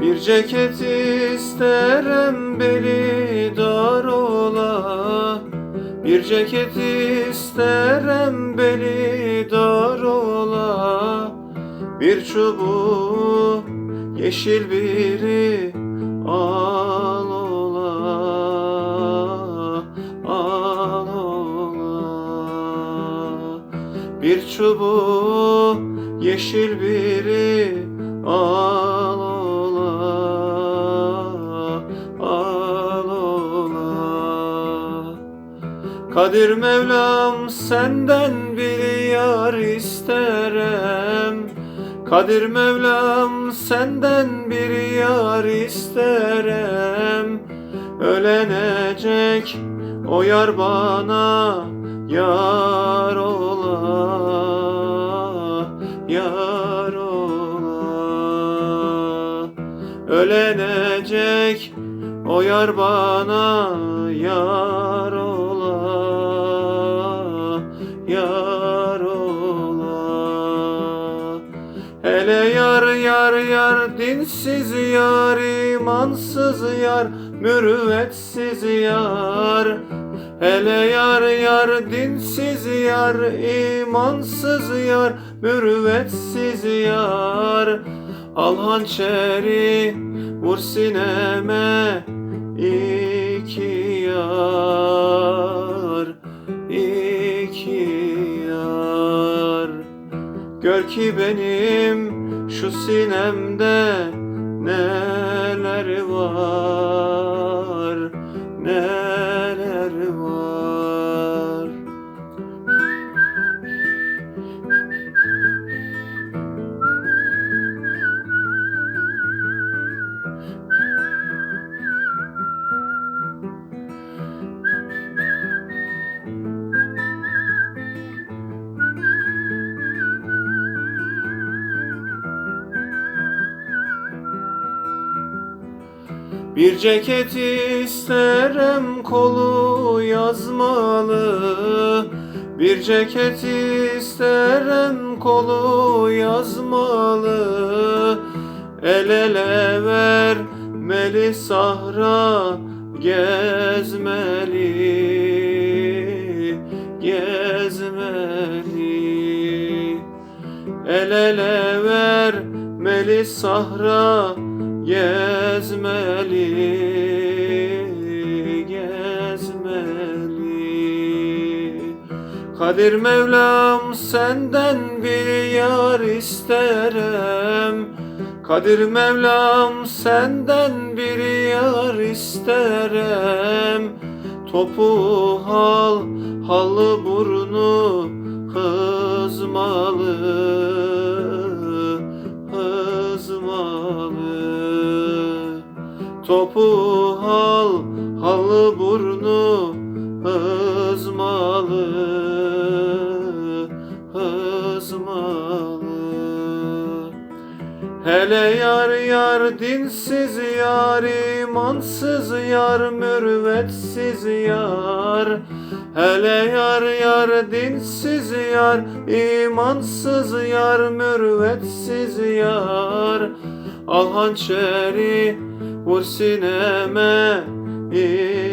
Bir ceket isterem beli dar ola. Bir ceket isterem beli dar ola. Bir çubuğu yeşil biri al ola. Al ola. Bir çubuğu yeşil biri al Kadir Mevlam senden bir yar isterem. Kadir Mevlam senden bir yar isterem. Ölenecek o yar bana yar ola Yar ola. Ölenecek o yar bana yar ola Yar ola. Hele yar yar yar dinsiz yar imansız yar mürüvvetsiz yar. Hele yar yar dinsiz yar imansız yar mürüvvetsiz yar. Al hançeri vur sineme iki yar Gör ki benim şu sinemde neler var neler Bir ceket isterem kolu yazmalı. Bir ceket isterem kolu yazmalı. El ele vermeli sahra gezmeli Gezmeli. El ele vermeli sahra gezmeli gezmeli. Kadir Mevlam senden bir yar isterem. Kadir Mevlam senden bir yar isterem. Topu hal halı burnu hızmalı Topu hal halı burnu hızmalı hızmalı Hele yar yar dinsiz yar imansız yar mürvetsiz yar. Hele yar yar dinsiz yar imansız yar mürvetsiz yar. Al hançeri vur sineme iki